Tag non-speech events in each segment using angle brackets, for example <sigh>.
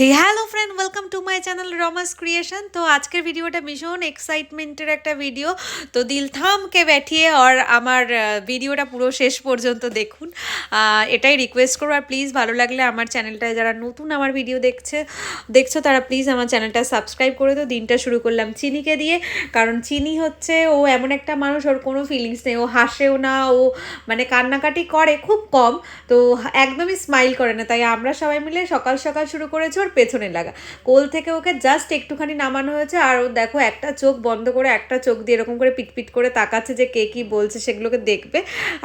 Hey hello friend welcome to my channel Rama's creation তো আজকের ভিডিওটা ভীষণ এক্সাইটমেন্টের একটা ভিডিও তো দিল থামকে ব্যাঠিয়ে আর আমার ভিডিওটা পুরো শেষ পর্যন্ত দেখুন। এটাই রিকোয়েস্ট করব। আর প্লিজ ভালো লাগলে আমার চ্যানেলটায় যারা নতুন আমার ভিডিও দেখছে, দেখছ, তারা প্লিজ আমার চ্যানেলটা সাবস্ক্রাইব করে তো দিনটা শুরু করলাম চিনিকে দিয়ে। কারণ চিনি হচ্ছে, ও এমন একটা মানুষ, ওর কোনো ফিলিংস নেই। ও হাসেও না, ও মানে কান্নাকাটি করে খুব কম। তো একদমই স্মাইল করে না। তাই আমরা সবাই মিলে সকাল সকাল শুরু করেছি পেছনে লাগা। কোল থেকে ওকে জাস্ট একটুখানি নামানো হয়েছে আর ও দেখো একটা চোখ বন্ধ করে একটা চোখ দিয়ে এরকম করে পিটপিট করে তাকাচ্ছে যে কে কী বলছে সেগুলোকে দেখবে।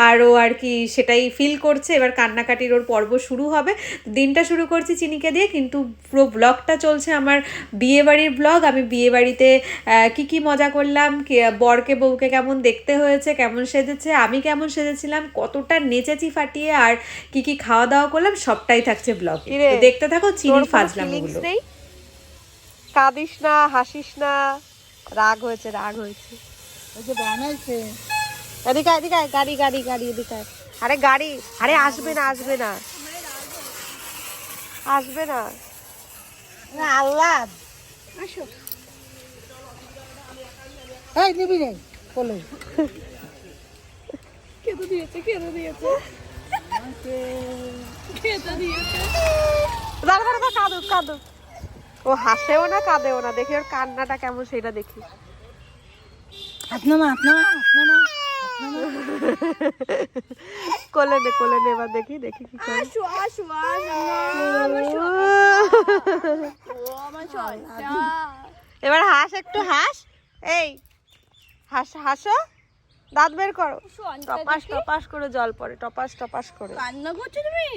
আর ও আর কি সেটাই ফিল করছে। এবার কান্নাকাটির ওর পর্ব শুরু হবে। দিনটা শুরু করছি চিনিকে দিয়ে কিন্তু পুরো ব্লগটা চলছে আমার বিয়ে বাড়ির ব্লগ আমি বিয়ে বাড়িতে আহ, কি কি মজা করলাম বরকে বউকে কেমন দেখতে হয়েছে কেমন সেজেছে আমি কেমন সেজেছিলাম কতটা নেচেছি ফাটিয়ে আর কি কি খাওয়া দাওয়া করলাম সবটাই থাকছে ব্লগ দেখতে থাকো চিনির ফাজলাম ফিলিংস নেই? কাঁদিস না হাসিস না রাগ হয়েছে রাগ হয়েছে। ওই যে বানাইছে। এদিকে এদিকে গাড়ি গাড়ি গাড়ি এদিকে আরে গাড়ি আরে আসবে না আসবে না। আসবে না। না আল্লাহ। এই নিবি রে কোলে দাঁড়া দাঁড়া দাঁড়া, ও হাসেও না কাঁদেও না। দেখি ওর কান্নাটা কেমন সেটা দেখি। কোলে নে কোলে নে এবার দেখি দেখি কি করে। এবার হাস একটু হাস। এই হাস হাসো। দাঁত বের করো। টপাস টপাস করে জল পড়ে টপাস টপাস করে। কান্না করছ তুমি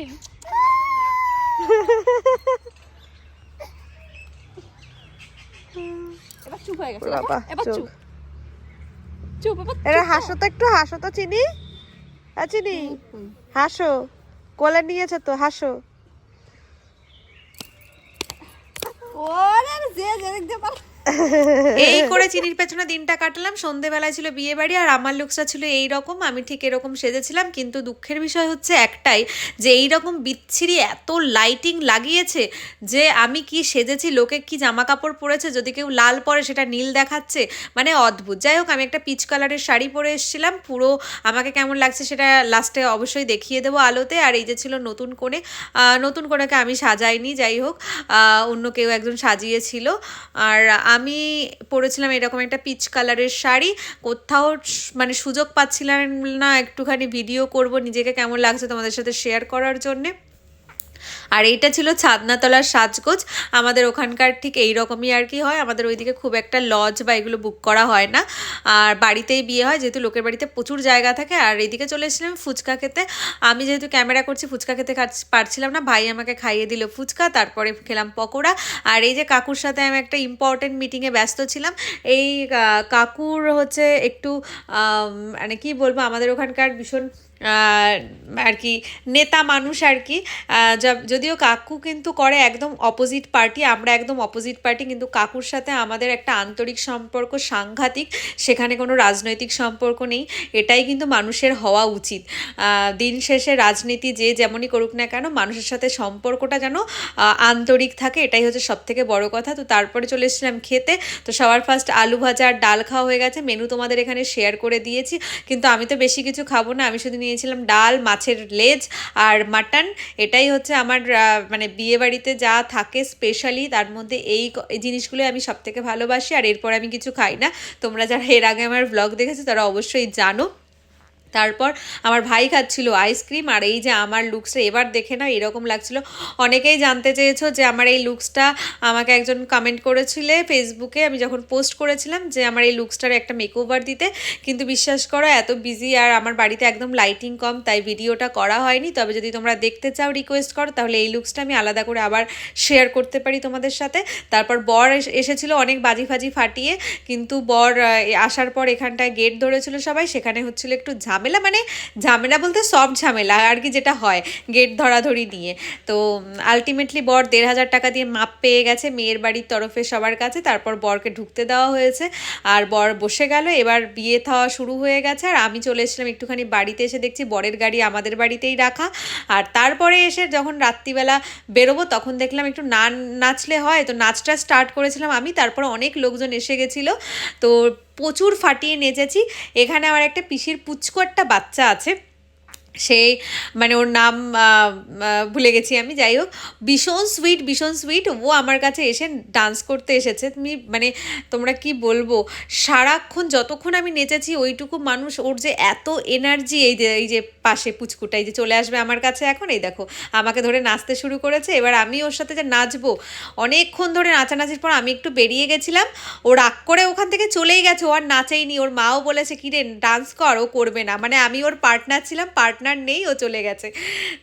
এবার চুপ হয়ে গেছে। এবার চুপ। চুপ। এবার এরা হাসো তো একটু হাসো তো চিনি। হ্যাঁ চিনি? হাসো। কোলে নিয়েছে তো হাসো। ওরে যে যে দেখতে পারে এই <laughs> করে চিনির পেছনে দিনটা কাটালাম। সন্ধেবেলায় ছিল বিয়ে বাড়ি আর আমার লুকসটা ছিল এই রকম। আমি ঠিক এরকম সেজেছিলাম কিন্তু দুঃখের বিষয় হচ্ছে একটাই যে এই রকম বিচ্ছিরি এত লাইটিং লাগিয়েছে যে আমি কি সেজেছি লোকে কি জামা কাপড় পরেছে যদি কেউ লাল পরে সেটা নীল দেখাচ্ছে? মানে অদ্ভুত। যাই হোক আমি একটা পিচ কালারের শাড়ি পরে এসেছিলাম। পুরো আমাকে কেমন লাগছে সেটা লাস্টে অবশ্যই দেখিয়ে দেবো আলোতে। আর এই যে ছিল নতুন কোণে নতুন কোণেকে আমি সাজাইনি। যাই হোক অন্য কেউ একজন সাজিয়েছিল। আর আমি পরেছিলাম এরকম একটা পিচ কালারের শাড়ি। কোথাও মানে সুযোগ পাচ্ছিলাম না, একটুখানি ভিডিও করব, নিজেকে কেমন লাগছে তোমাদের সাথে শেয়ার করার জন্যে। আর এইটা ছিল ছাদনাতলার সাজগোজ। আমাদের ওখানকার ঠিক এই রকমই আর কি হয়। আমাদের ওইদিকে খুব একটা লজ বা এগুলো বুক করা হয় না। আর বাড়িতেই বিয়ে হয়, যেহেতু লোকের বাড়িতে প্রচুর জায়গা থাকে। আর এইদিকে চলে এসেছিলাম ফুচকা খেতে। আমি যেহেতু ক্যামেরা করছি, ফুচকা খেতে পারছিলাম না। ভাই আমাকে খাইয়ে দিল ফুচকা, তারপরে খেলাম পকোড়া। আর এই যে কাকুর সাথে আমি একটা ইম্পর্টেন্ট মিটিংয়ে ব্যস্ত ছিলাম। এই কাকুর হচ্ছে একটু মানে কি বলব? আমাদের ওখানকার ভীষণ আর কি, নেতা মানুষ আর কি যদিও কাকু কিন্তু করে একদম অপোজিট পার্টি আমরা একদম অপোজিট পার্টি কিন্তু কাকুর সাথে আমাদের একটা আন্তরিক সম্পর্ক, সাংঘাতিক, সেখানে কোনো রাজনৈতিক সম্পর্ক নেই, এটাই কিন্তু মানুষের হওয়া উচিত। দিন শেষে রাজনীতি যে যেমনই করুক না কেন, মানুষের সাথে সম্পর্কটা যেন আন্তরিক থাকে, এটাই হচ্ছে সব থেকে বড় কথা। তো তারপরে চলে এসেছিলাম খেতে, তো সবার ফার্স্ট আলু ভাজা আর ডাল খাওয়া হয়ে গেছে মেনু তোমাদের এখানে শেয়ার করে দিয়েছি, কিন্তু আমি তো বেশি কিছু খাব না, আমি শুধু নিয়েছিলাম ডাল, মাছের লেজ আর মাটন। এটাই হচ্ছে আমার মানে বিয়েবাড়িতে যা থাকে স্পেশালি তার মধ্যে এই জিনিসগুলো আমি সব থেকে ভালোবাসি। আর এরপর আমি কিছু খাই না। তোমরা যারা এর আগে আমার ব্লগ দেখেছ তারা অবশ্যই জানো। তারপর আমার ভাই খাচ্ছিল আইসক্রিম আর এই যে আমার লুকসটা এবার দেখে না এরকম লাগছিল। অনেকেই জানতে চেয়েছো যে আমার এই লুকসটা আমাকে একজন কমেন্ট করেছিলে ফেসবুকে আমি যখন পোস্ট করেছিলাম যে আমার এই লুকসটার একটা মেকওভার দিতে, কিন্তু বিশ্বাস করো, এত বিজি আর আমার বাড়িতে একদম লাইটিং কম, তাই ভিডিওটা করা হয়নি। তবে যদি তোমরা দেখতে চাও রিকোয়েস্ট করো, তাহলে এই লুকসটা আমি আলাদা করে আবার শেয়ার করতে পারি তোমাদের সাথে। তারপর বর এস- এসেছিল অনেক বাজি ফাজি ফাটিয়ে, কিন্তু বর আসার পর এখানটায় গেট ধরেছিল সবাই, সেখানে হচ্ছিল একটু ঝামেলা। ঝামেলা মানে ঝামেলা বলতে সব ঝামেলা, আর কি যেটা হয়, গেট ধরাধরি নিয়ে। তো আলটিমেটলি বর দেড় হাজার টাকা দিয়ে মাপ পেয়ে গেছে, মেয়ের বাড়ির তরফে সবার কাছে, তারপর বরকে ঢুকতে দেওয়া হয়েছে। আর বর বসে গেল, এবার বিয়ে থাওয়া শুরু হয়ে গেছে, আর আমি চলে এসেছিলাম একটুখানি বাড়িতে এসে দেখছি বরের গাড়ি আমাদের বাড়িতেই রাখা। আর তারপরে এসে যখন রাত্রিবেলা বেরোবো, তখন দেখলাম একটু নাচ নাচলে হয়, তো নাচটা স্টার্ট করেছিলাম আমি, তারপর অনেক লোকজন এসে গেছিল। তো প্রচুর ফাটিয়ে নেচেছি এখানে আমার একটা পিসির পুচকো একটা বাচ্চা আছে। সেই মানে ওর নাম ভুলে গেছি আমি, যাই হোক। ভীষণ সুইট ভীষণ সুইট ও আমার কাছে এসে ডান্স করতে এসেছে। তুমি মানে তোমরা কি বলব? সারাক্ষণ যতক্ষণ আমি নেচেছি, ওইটুকু মানুষ ওর যে এত এনার্জি এই যে এই যে পাশে পুচকুটা, এই যে চলে আসবে আমার কাছে এখন, এই দেখো, আমাকে ধরে নাচতে শুরু করেছে। এবার আমি ওর সাথে যে নাচবো, অনেকক্ষণ ধরে নাচানাচির পর আমি একটু বেরিয়ে গেছিলাম। ও রাগ করে ওখান থেকে চলেই গেছে, ও আর নাচেইনি। ওর মাও বলেছে কি রে ডান্স কর, ও করবে না। মানে আমি ওর পার্টনার ছিলাম পার্টনার নেই, ও চলে গেছে।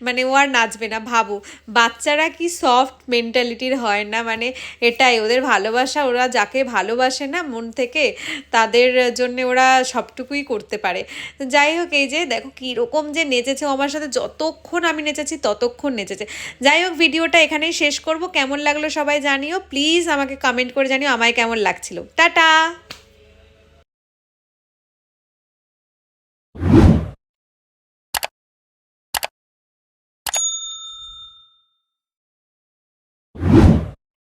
মানে ও আর নাচবে না, ভাবো। বাচ্চারা কি সফট মেন্টালিটির হয় না? মানে এটাই, ওদের ভালোবাসা, ওরা যাকে ভালোবাসে না মন থেকে, তাদের জন্য ওরা সবটুকুই করতে পারে। যাই হোক, এই যে দেখো কীরকম যে নেচেছে আমার সাথে যতক্ষণ আমি নেচেছি, ততক্ষণ নেচেছে। যাই হোক, ভিডিওটা এখানেই শেষ করব। কেমন লাগল সবাই জানিও। প্লিজ আমাকে কমেন্ট করে জানিও, আমায় কেমন লাগছিল। টাটা!